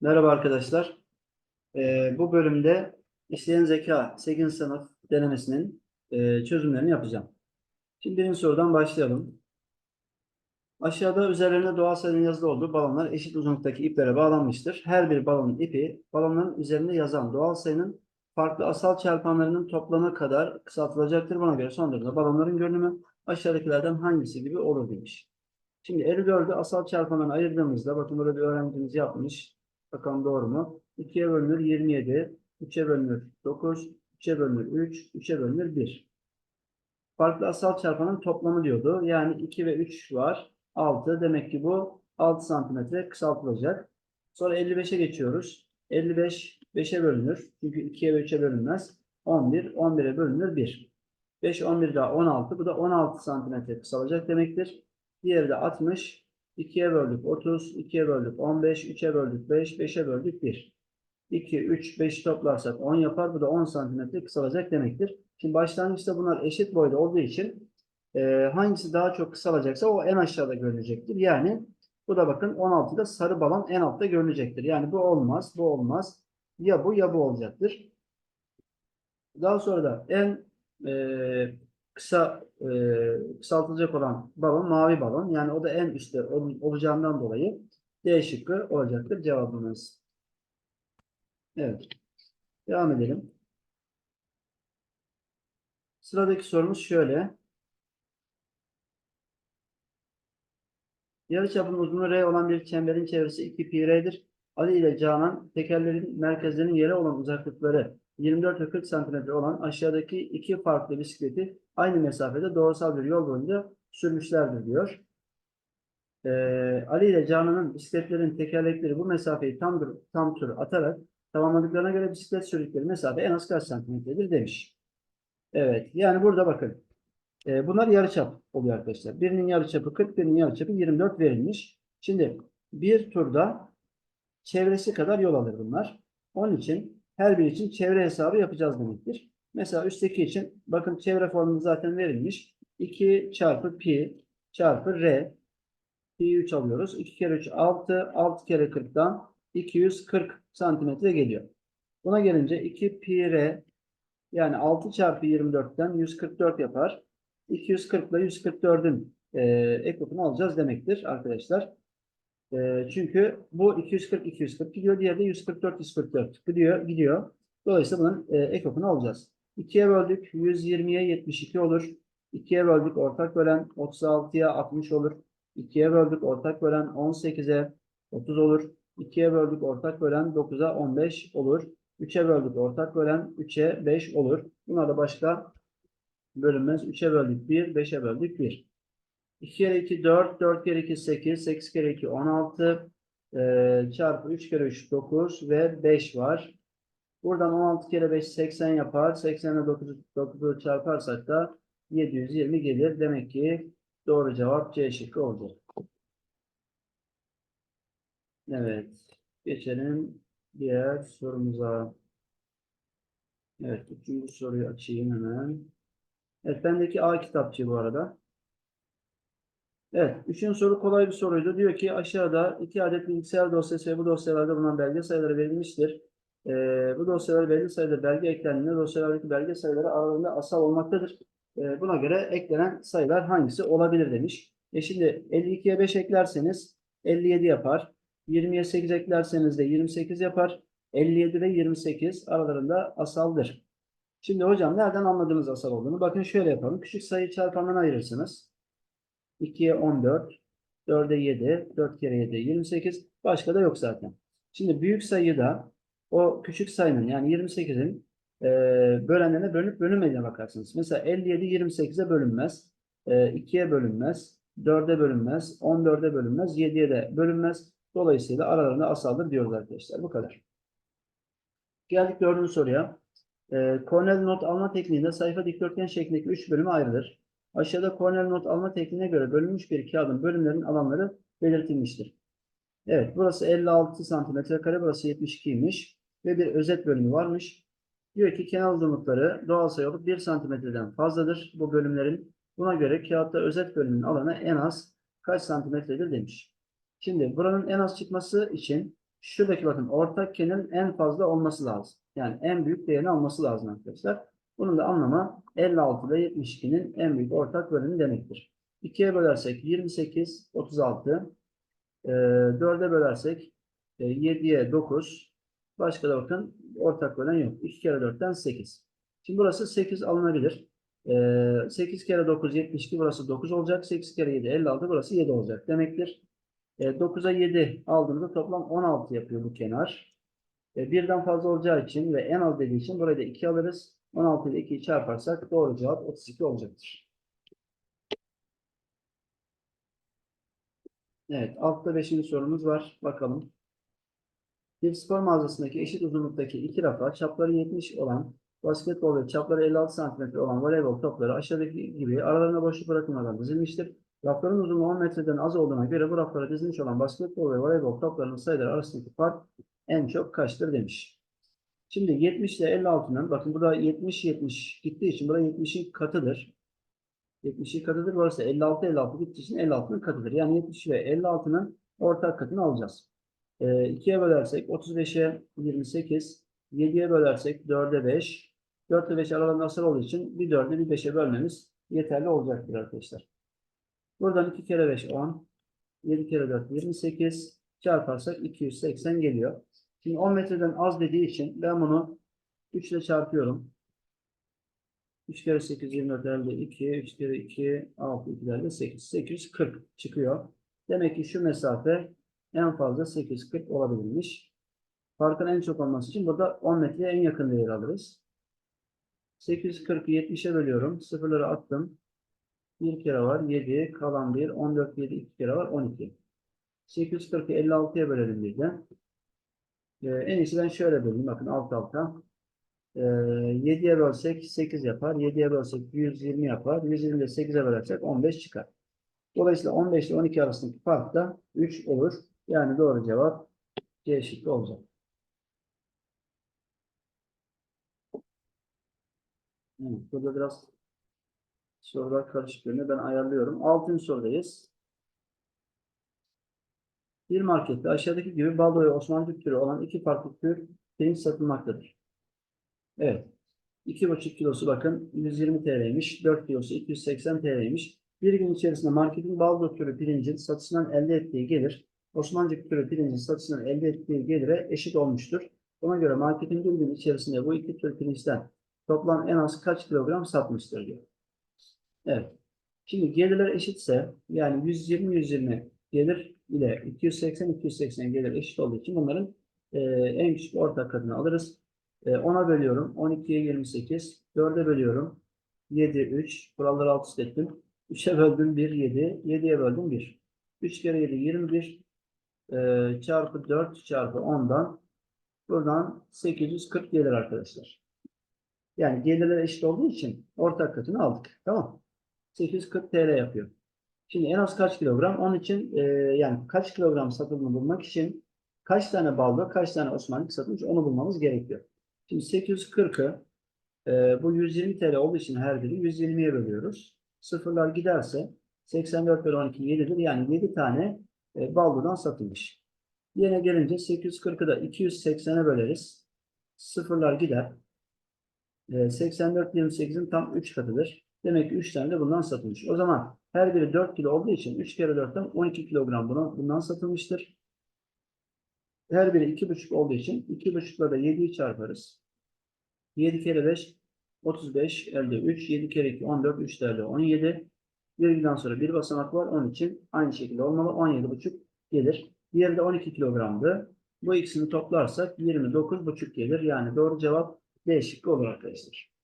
Merhaba arkadaşlar. Ee, bu bölümde işleyen zeka 8. sınıf denemesinin e, çözümlerini yapacağım. Şimdi birinci sorudan başlayalım. Aşağıda üzerlerine doğal sayının yazılı olduğu balonlar eşit uzunluktaki iplere bağlanmıştır. Her bir balonun ipi balonların üzerinde yazan doğal sayının farklı asal çarpanlarının toplamı kadar kısaltılacaktır. Buna göre son durumda balonların görünümü aşağıdakilerden hangisi gibi olur demiş. Şimdi 54'ü asal çarpanlarına ayırdığımızda bakın burada bir öğrencimiz yapmış. Bakalım doğru mu? 2'ye bölünür 27, 3'e bölünür 9, 3'e bölünür 3, 3'e bölünür 1. Farklı asal çarpanın toplamı diyordu. Yani 2 ve 3 var. 6. Demek ki bu 6 santimetre kısaltılacak. Sonra 55'e geçiyoruz. 55 5'e bölünür. Çünkü 2'ye ve 3'e bölünmez. 11, 11'e bölünür 1. 5, 11 daha 16. Bu da 16 santimetre kısalacak demektir. Diğeri de 60. 2'ye böldük 30, 2'ye böldük 15, 3'e böldük 5, 5'e böldük 1. 2, 3, 5 toplarsak 10 yapar. Bu da 10 santimetre kısalacak demektir. Şimdi başlangıçta bunlar eşit boyda olduğu için e, hangisi daha çok kısalacaksa o en aşağıda görünecektir. Yani bu da bakın 16'da sarı balon en altta görünecektir. Yani bu olmaz, bu olmaz. Ya bu ya bu olacaktır. Daha sonra da en e, kısa e, kısaltılacak olan balon mavi balon. Yani o da en üstte ol- olacağından dolayı D şıkkı olacaktır cevabımız. Evet. Devam edelim. Sıradaki sorumuz şöyle. Yarıçapın uzunluğu R olan bir çemberin çevresi 2 pi R'dir. Ali ile Canan tekerlerin merkezlerinin yere olan uzaklıkları 24 ve 40 santimetre olan aşağıdaki iki farklı bisikleti aynı mesafede doğrusal bir yol boyunca sürmüşlerdir diyor. Ee, Ali ile Canan'ın bisikletlerin tekerlekleri bu mesafeyi tam, dur- tam tur atarak tamamladıklarına göre bisiklet sürdükleri mesafe en az kaç santimetredir demiş. Evet yani burada bakın. Ee, bunlar yarıçap oluyor arkadaşlar. Birinin yarıçapı 40, birinin yarıçapı 24 verilmiş. Şimdi bir turda çevresi kadar yol alır bunlar. Onun için her biri için çevre hesabı yapacağız demektir. Mesela üstteki için bakın çevre formülü zaten verilmiş. 2 çarpı pi çarpı r pi 3 alıyoruz. 2 kere 3 6 6 kere 40'dan 240 santimetre geliyor. Buna gelince 2 pi r yani 6 çarpı 24'ten 144 yapar. 240 ile 144'ün e, ekokunu alacağız demektir arkadaşlar. E, çünkü bu 240 240 gidiyor. Diğeri de 144 144 gidiyor. gidiyor. Dolayısıyla bunun e, ekokunu alacağız. 2'ye böldük 120'ye 72 olur. 2'ye böldük ortak bölen 36'ya 60 olur. 2'ye böldük ortak bölen 18'e 30 olur. 2'ye böldük ortak bölen 9'a 15 olur. 3'e böldük ortak bölen 3'e 5 olur. Bunlar da başka bölünmez. 3'e böldük 1, 5'e böldük 1. 2 kere 2 4, 4 kere 2 8, 8 kere 2 16, eee, çarpı 3 kere 3 9 ve 5 var. Buradan 16 kere 5 80 yapar. 80 ile 9, 9'u çarparsak da 720 gelir. Demek ki doğru cevap C şıkkı olacak. Evet. Geçelim diğer sorumuza. Evet. Üçüncü soruyu açayım hemen. Evet. Bendeki A kitapçığı bu arada. Evet. Üçüncü soru kolay bir soruydu. Diyor ki aşağıda iki adet bilgisayar dosyası ve bu dosyalarda bulunan belge sayıları verilmiştir. Ee, bu dosyalar belge sayıda belge eklendiğinde dosyalardaki belge sayıları aralarında asal olmaktadır. Ee, buna göre eklenen sayılar hangisi olabilir demiş. E şimdi 52'ye 5 eklerseniz 57 yapar. 20'ye 8 eklerseniz de 28 yapar. 57 ve 28 aralarında asaldır. Şimdi hocam nereden anladınız asal olduğunu? Bakın şöyle yapalım. Küçük sayı çarpandan ayırırsınız. 2'ye 14, 4'e 7, 4 kere 7 28. Başka da yok zaten. Şimdi büyük sayıda o küçük sayının yani 28'in e, bölenlerine bölünüp bölünmediğine bakarsınız. Mesela 57 28'e bölünmez. E, 2'ye bölünmez. 4'e bölünmez. 14'e bölünmez. 7'ye de bölünmez. Dolayısıyla aralarında asaldır diyoruz arkadaşlar. Bu kadar. Geldik dördüncü soruya. E, Cornell not alma tekniğinde sayfa dikdörtgen şeklindeki 3 bölüme ayrılır. Aşağıda Cornell not alma tekniğine göre bölünmüş bir kağıdın bölümlerin alanları belirtilmiştir. Evet, burası 56 santimetre kare, burası 72'ymiş ve bir özet bölümü varmış. Diyor ki kenar uzunlukları doğal sayı olup 1 santimetreden fazladır bu bölümlerin. Buna göre kağıtta özet bölümün alanı en az kaç santimetredir demiş. Şimdi buranın en az çıkması için Şuradaki bakın ortak kenarın en fazla olması lazım. Yani en büyük değerini alması lazım arkadaşlar. Bunun da anlamı 56 ile 72'nin en büyük ortak bölümü demektir. 2'ye bölersek 28, 36. Ee, 4'e bölersek e, 7'ye 9. Başka da bakın ortak bölen yok. 2 kere 4'ten 8. Şimdi burası 8 alınabilir. Ee, 8 kere 9 72 burası 9 olacak. 8 kere 7 56 burası 7 olacak demektir. E, 9'a 7 aldığımızda toplam 16 yapıyor bu kenar. E, birden fazla olacağı için ve en az dediği için burayı da 2 alırız. 16 ile 2'yi çarparsak doğru cevap 32 olacaktır. Evet, altta 5. sorumuz var. Bakalım. Bir spor mağazasındaki eşit uzunluktaki iki rafa çapları 70 olan basketbol ve çapları 56 cm olan voleybol topları aşağıdaki gibi aralarına boşluk bırakılmadan dizilmiştir. Rafların uzunluğu 10 metreden az olduğuna göre bu raflara dizilmiş olan basketbol ve voleybol toplarının sayıları arasındaki fark en çok kaçtır demiş. Şimdi 70 ile 56'nın bakın burada 70-70 gittiği için burada 70'in katıdır. 70'in katıdır. Burası 56-56 gittiği için 56'nın katıdır. Yani 70 ve 56'nın ortak katını alacağız. E, 2'ye bölersek 35'e 28, 7'ye bölersek 4'e 5, 4 ile 5 aralarında asal olduğu için bir 4'ü bir 5'e bölmemiz yeterli olacaktır arkadaşlar. Buradan 2 kere 5 10, 7 kere 4 28 çarparsak 280 geliyor. Şimdi 10 metreden az dediği için ben bunu 3 ile çarpıyorum. 3 kere 8 24 elde 2, 3 kere 2 6, 2 elde 8. 840 çıkıyor. Demek ki şu mesafe en fazla 840 olabilmiş. Farkın en çok olması için burada 10 metreye en yakın değeri alırız. 840'ı 70'e bölüyorum. Sıfırları attım. Bir kere var 7, kalan 1, 14, 7, 2 kere var 12. 840'ı 56'ya bölelim bir Ee, en iyisi ben şöyle böleyim. Bakın alt alta. Ee, 7'ye bölsek 8 yapar. 7'ye bölsek 120 yapar. 120 ile 8'e bölersek 15 çıkar. Dolayısıyla 15 ile 12 arasındaki fark da 3 olur. Yani doğru cevap C şıkkı olacak. Evet, burada biraz sorular karışık görünüyor. Ben ayarlıyorum. Altıncı sorudayız. Bir markette aşağıdaki gibi baldo ve Osmanlı türü olan iki farklı tür pirinç satılmaktadır. Evet. 2,5 kilosu bakın 120 TL'ymiş. 4 kilosu 280 TL'ymiş. Bir gün içerisinde marketin baldo türü pirincin satışından elde ettiği gelir Osmancık türü pirincin satışından elde ettiği gelire eşit olmuştur. Buna göre marketin bir gün içerisinde bu iki tür pirinçten toplam en az kaç kilogram satmıştır diyor. Evet. Şimdi gelirler eşitse yani 120-120 gelir ile 280-280 gelir eşit olduğu için bunların e, en küçük ortak katını alırız. E, 10'a bölüyorum. 12'ye 28. 4'e bölüyorum. 7, 3. Kuralları alt üst ettim. 3'e böldüm 1, 7. 7'ye böldüm 1. 3 kere 7, 21. E, çarpı 4 çarpı 10'dan buradan 840 gelir arkadaşlar. Yani gelirler eşit olduğu için ortak katını aldık. Tamam. 840 TL yapıyor. Şimdi en az kaç kilogram? Onun için e, yani kaç kilogram satıldığını bulmak için kaç tane baldo, kaç tane Osmanlık satılmış onu bulmamız gerekiyor. Şimdi 840'ı e, bu 120 TL olduğu için her biri 120'ye bölüyoruz. Sıfırlar giderse 84 bölü 12 7'dir. Yani 7 tane e, baldodan satılmış. Yine gelince 840'ı da 280'e böleriz. Sıfırlar gider. E, 84 28'in tam 3 katıdır. Demek ki 3 tane de bundan satılmış. O zaman her biri 4 kilo olduğu için 3 kere 4'ten 12 kilogram buna, bundan satılmıştır. Her biri 2,5 olduğu için 2,5'la da 7'yi çarparız. 7 kere 5 35 elde 3. 7 kere 2 14. 3 elde 17. Virgülden sonra bir basamak var. Onun için aynı şekilde olmalı. 17,5 gelir. Diğeri de 12 kilogramdı. Bu ikisini toplarsak 29,5 gelir. Yani doğru cevap D şıkkı olur arkadaşlar.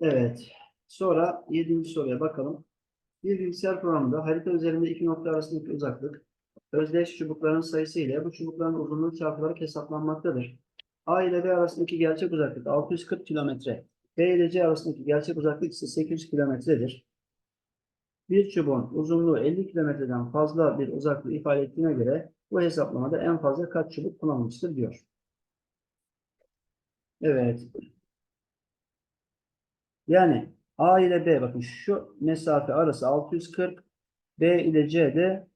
Evet. Sonra 7. soruya bakalım. Bir bilgisayar programında harita üzerinde iki nokta arasındaki uzaklık özdeş çubukların sayısı ile bu çubukların uzunluğu çarpılarak hesaplanmaktadır. A ile B arasındaki gerçek uzaklık 640 kilometre. B ile C arasındaki gerçek uzaklık ise 800 kilometredir. Bir çubuğun uzunluğu 50 kilometreden fazla bir uzaklığı ifade ettiğine göre bu hesaplamada en fazla kaç çubuk kullanılmıştır diyor. Evet. Yani A ile B bakın şu mesafe arası 640 B ile C de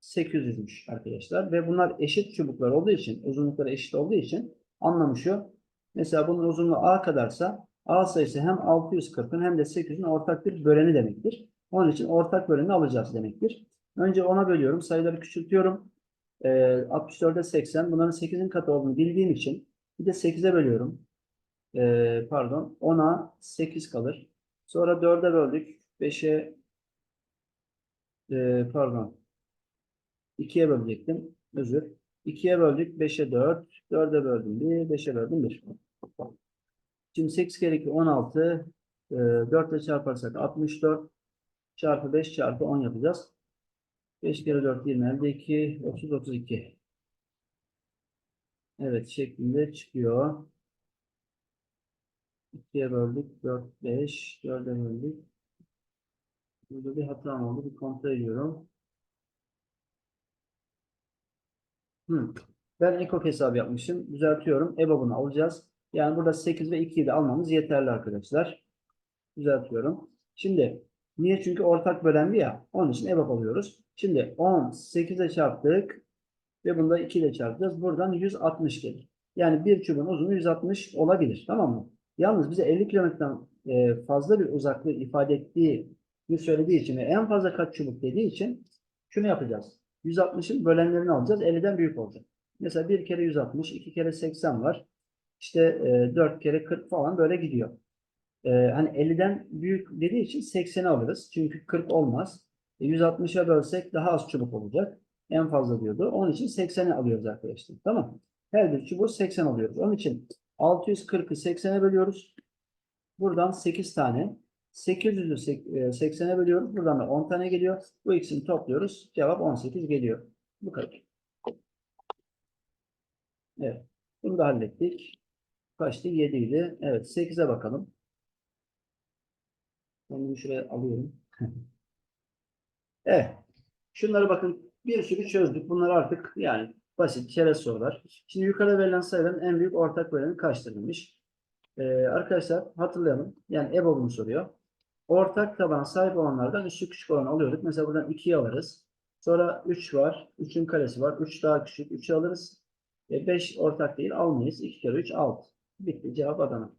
800'müş arkadaşlar. Ve bunlar eşit çubuklar olduğu için, uzunlukları eşit olduğu için anlamı şu. Mesela bunun uzunluğu A kadarsa A sayısı hem 640'ın hem de 800'ün ortak bir böleni demektir. Onun için ortak böleni alacağız demektir. Önce 10'a bölüyorum. Sayıları küçültüyorum. Ee, 64'e 80. Bunların 8'in katı olduğunu bildiğim için bir de 8'e bölüyorum. Ee, pardon. 10'a 8 kalır. Sonra 4'e böldük. 5'e ee, pardon. 2'ye bölecektim. Özür. 2'ye böldük. 5'e 4. 4'e böldüm 1. 5'e böldüm 1. Şimdi 8 kere 2 16. Ee, 4 ile çarparsak 64. Çarpı 5 çarpı 10 yapacağız. 5 kere 4 20 elde 2. 30 32. Evet şeklinde çıkıyor. 2'ye böldük. 4 5. 4'e böldük. Burada bir hata oldu. Bir kontrol ediyorum. Hı. Ben ekok hesabı yapmışım. Düzeltiyorum. EBOB'unu alacağız. Yani burada 8 ve 2'yi de almamız yeterli arkadaşlar. Düzeltiyorum. Şimdi niye? Çünkü ortak bölen bir ya. Onun için EBOB alıyoruz. Şimdi 10 8'e çarptık ve bunda 2 ile çarpacağız. Buradan 160 gelir. Yani bir çubuğun uzunluğu 160 olabilir. Tamam mı? Yalnız bize 50 kilometreden e, fazla bir uzaklığı ifade ettiği söylediği için ve en fazla kaç çubuk dediği için şunu yapacağız. 160'ın bölenlerini alacağız. 50'den büyük olacak. Mesela 1 kere 160, 2 kere 80 var. İşte e, 4 kere 40 falan böyle gidiyor. E, hani 50'den büyük dediği için 80'i alırız. Çünkü 40 olmaz. E, 160'a bölsek daha az çubuk olacak. En fazla diyordu. Onun için 80'i alıyoruz arkadaşlar. Tamam. Her bir çubuğu 80 alıyoruz. Onun için 640'ı 80'e bölüyoruz. Buradan 8 tane. 800'ü 80'e bölüyoruz. Buradan da 10 tane geliyor. Bu ikisini topluyoruz. Cevap 18 geliyor. Bu kadar. Evet. Bunu da hallettik. Kaçtı? 7 idi. Evet. 8'e bakalım. Bunu şuraya alıyorum. evet. Şunları bakın. Bir sürü çözdük. Bunlar artık yani basit çerez sorular. Şimdi yukarıda verilen sayıların en büyük ortak böleni kaçtır demiş. Ee, arkadaşlar hatırlayalım. Yani EBOB'unu soruyor. Ortak taban sahip olanlardan üstü küçük olanı alıyorduk. Mesela buradan 2'yi alırız. Sonra 3 var. 3'ün karesi var. 3 daha küçük. 3'ü alırız. 5 ortak değil almayız. 2 kere 3 6. Bitti. Cevap Adana.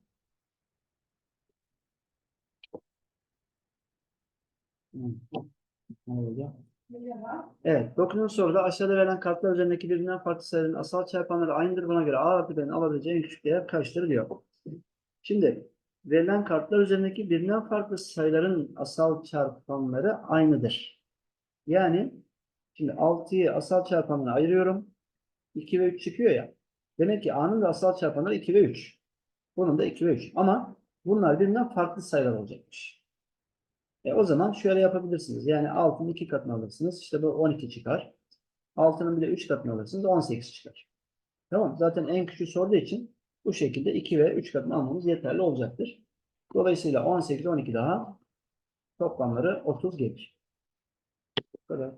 Evet. 9. soruda aşağıda verilen kartlar üzerindeki birbirinden farklı sayıların asal çarpanları aynıdır. Buna göre A artı B'nin alabileceği en küçük değer kaçtır diyor. Şimdi verilen kartlar üzerindeki birbirinden farklı sayıların asal çarpanları aynıdır. Yani şimdi 6'yı asal çarpanına ayırıyorum. 2 ve 3 çıkıyor ya. Demek ki A'nın da asal çarpanları 2 ve 3. Bunun da 2 ve 3. Ama bunlar birbirinden farklı sayılar olacakmış. E o zaman şöyle yapabilirsiniz. Yani 6'nın 2 katını alırsınız. İşte bu 12 çıkar. 6'nın bir de 3 katını alırsınız. 18 çıkar. Tamam Zaten en küçük sorduğu için bu şekilde 2 ve 3 katını almamız yeterli olacaktır. Dolayısıyla 18, 12 daha toplamları 30 gelir. Bu kadar.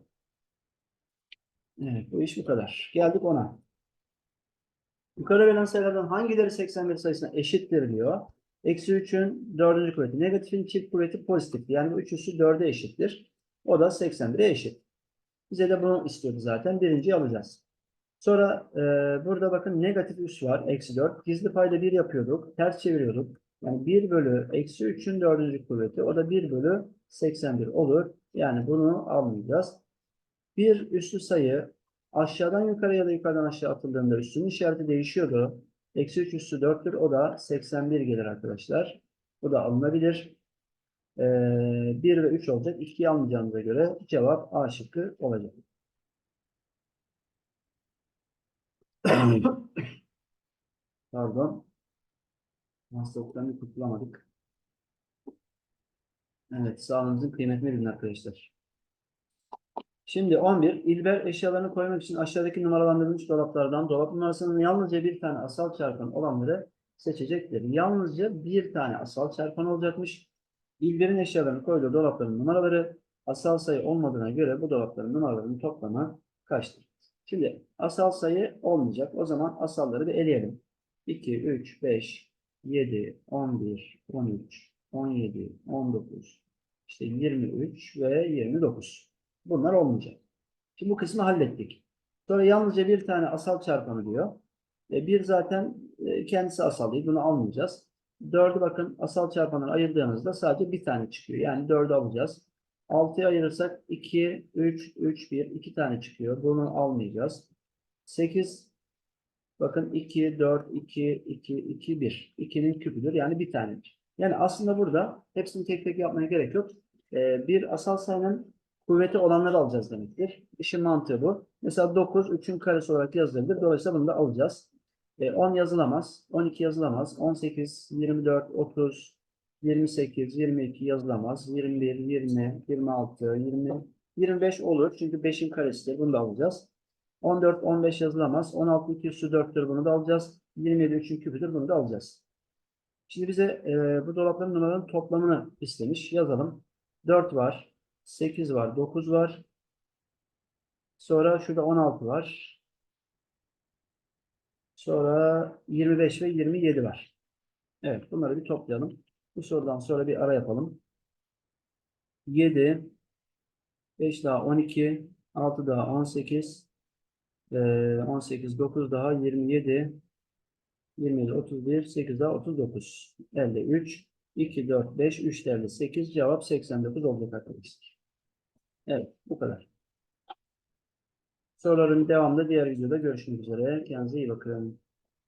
Evet bu iş bu kadar. Geldik ona. Yukarı verilen sayılardan hangileri 81 sayısına eşittir diyor. Eksi 3'ün dördüncü kuvveti. Negatifin çift kuvveti pozitif. Yani bu üçüsü 4'e eşittir. O da 81'e eşit. Bize de bunu istiyordu zaten. Birinciyi alacağız. Sonra e, burada bakın negatif üs var. Eksi 4. Gizli payda 1 yapıyorduk. Ters çeviriyorduk. Yani 1 bölü eksi 3'ün dördüncü kuvveti. O da 1 bölü 81 olur. Yani bunu almayacağız. Bir üslü sayı aşağıdan yukarı ya da yukarıdan aşağı atıldığında üstünün işareti değişiyordu. Eksi 3 üssü 4'tür. O da 81 gelir arkadaşlar. Bu da alınabilir. Ee, 1 ve 3 olacak. 2'yi almayacağımıza göre cevap A şıkkı olacak. Pardon. Hastalıktan kurtulamadık. Evet, sağlığınızın kıymetini bilin arkadaşlar. Şimdi 11. İlber eşyalarını koymak için aşağıdaki numaralandırılmış dolaplardan dolap numarasının yalnızca bir tane asal çarpan olanları seçecektir. Yalnızca bir tane asal çarpan olacakmış. İlber'in eşyalarını koyduğu dolapların numaraları asal sayı olmadığına göre bu dolapların numaralarının toplamı kaçtır? Şimdi asal sayı olmayacak. O zaman asalları bir eleyelim. 2, 3, 5, 7, 11, 13, 17, 19, işte 23 ve 29. Bunlar olmayacak. Şimdi bu kısmı hallettik. Sonra yalnızca bir tane asal çarpanı diyor. E, bir zaten e, kendisi asal değil. Bunu almayacağız. Dördü bakın asal çarpanları ayırdığınızda sadece bir tane çıkıyor. Yani dördü alacağız. 6'ya ayırırsak 2, 3, 3, 1. 2 tane çıkıyor. Bunu almayacağız. 8 bakın 2, 4, 2, 2, 2, 1. 2'nin küpüdür. Yani bir tanedir. Yani aslında burada hepsini tek tek yapmaya gerek yok. Ee, bir asal sayının kuvveti olanları alacağız demektir. İşin mantığı bu. Mesela 9 3'ün karesi olarak yazılabilir. Dolayısıyla bunu da alacağız. Ee, 10 yazılamaz. 12 yazılamaz. 18, 24, 30, 28, 22 yazılamaz. 21, 20, 26, 20, 25 olur. Çünkü 5'in karesidir. Bunu da alacağız. 14, 15 yazılamaz. 16, 2 üssü 4'tür. Bunu da alacağız. 27, 3'ün küpüdür. Bunu da alacağız. Şimdi bize e, bu dolapların numaralarının toplamını istemiş. Yazalım. 4 var. 8 var. 9 var. Sonra şurada 16 var. Sonra 25 ve 27 var. Evet bunları bir toplayalım. Bu sorudan sonra bir ara yapalım. 7 5 daha 12 6 daha 18 e, 18 9 daha 27 27 31 8 daha 39 elde 3 2 4 5 3 elde 8 cevap 89 olacak arkadaşlar. Evet bu kadar. Soruların devamında diğer videoda görüşmek üzere. Kendinize iyi bakın.